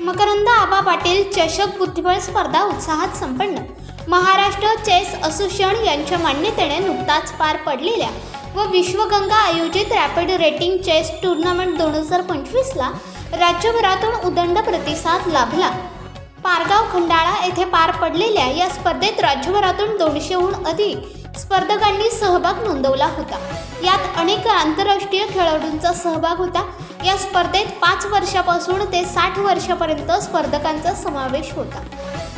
मकरंद आबा पाटील चषक बुद्धिबळ स्पर्धा उत्साहात संपन्न. महाराष्ट्र चेस असोसिएशन यांच्या मान्यतेने नुकताच पार पडलेल्या व विश्वगंगा आयोजित रॅपिड रेटिंग चेस टुर्नामेंट दोन हजार पंचवीसला राज्यभरातून उदंड प्रतिसाद लाभला. पारगाव खंडाळा येथे पार पडलेल्या या स्पर्धेत राज्यभरातून दोनशेहून अधिक स्पर्धकांनी सहभाग नोंदवला होता. यात अनेक आंतरराष्ट्रीय खेळाडूंचा सहभाग होता. या स्पर्धेत पाच वर्षापासून ते साठ वर्षापर्यंत स्पर्धकांचा समावेश होता.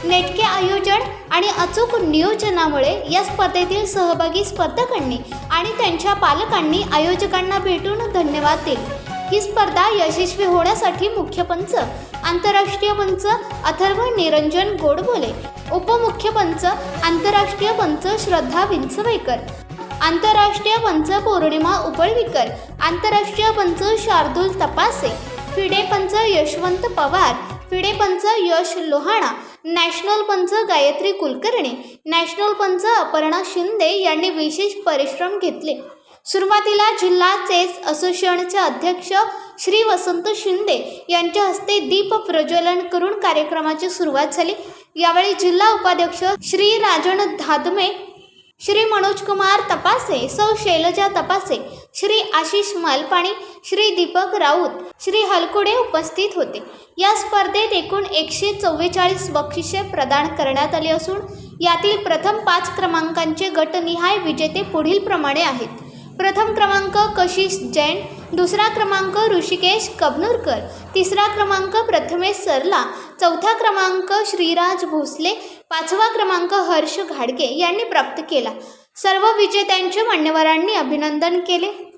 नेटके आयोजन आणि अचूक नियोजनामुळे या स्पर्धेतील सहभागी स्पर्धकांनी आणि त्यांच्या पालकांनी आयोजकांना भेटून धन्यवाद दिले. ही स्पर्धा यशस्वी होण्यासाठी मुख्य पंच आंतरराष्ट्रीय पंच अथर्व निरंजन गोडबोले उपमुख्य पंच आंतरराष्ट्रीय पंच श्रद्धा विंचवेकर आंतरराष्ट्रीय पंच पौर्णिमा उपळवीकर आंतरराष्ट्रीय पंच शार्दूल तपासे. फिडे पंच यशवंत पवार. फिडे पंच यश लोहाणा. नॅशनल पंच गायत्री कुलकर्णी. नॅशनल पंच अपर्णा शिंदे यांनी विशेष परिश्रम घेतले. सुरुवातीला जिल्हा चेस असोसिएशनचे अध्यक्ष श्री वसंत शिंदे यांच्या हस्ते दीप प्रज्वलन करून कार्यक्रमाची सुरुवात झाली. यावेळी जिल्हा उपाध्यक्ष श्री राजन धादमे श्री मनोज कुमार तपासे सौ शैलजा तपासे श्री आशिष मालपाणी श्री दीपक राऊत श्री हलकुडे उपस्थित होते. या स्पर्धेत एकूण एकशे चव्वेचाळीस बक्षिसे प्रदान करण्यात आली असून यातील प्रथम पाच क्रमांकांचे गटनिहाय विजेते पुढील प्रमाणे आहेत. प्रथम क्रमांक कशिश जैन दुसरा क्रमांक ऋषिकेश कबनूरकर. तिसरा क्रमांक प्रथमेश सरला. चौथा क्रमांक श्रीराज भोसले. पाचवा क्रमांक हर्ष घाडगे यांनी प्राप्त केला. सर्व विजेत्यांचे मान्यवरांनी अभिनंदन केले.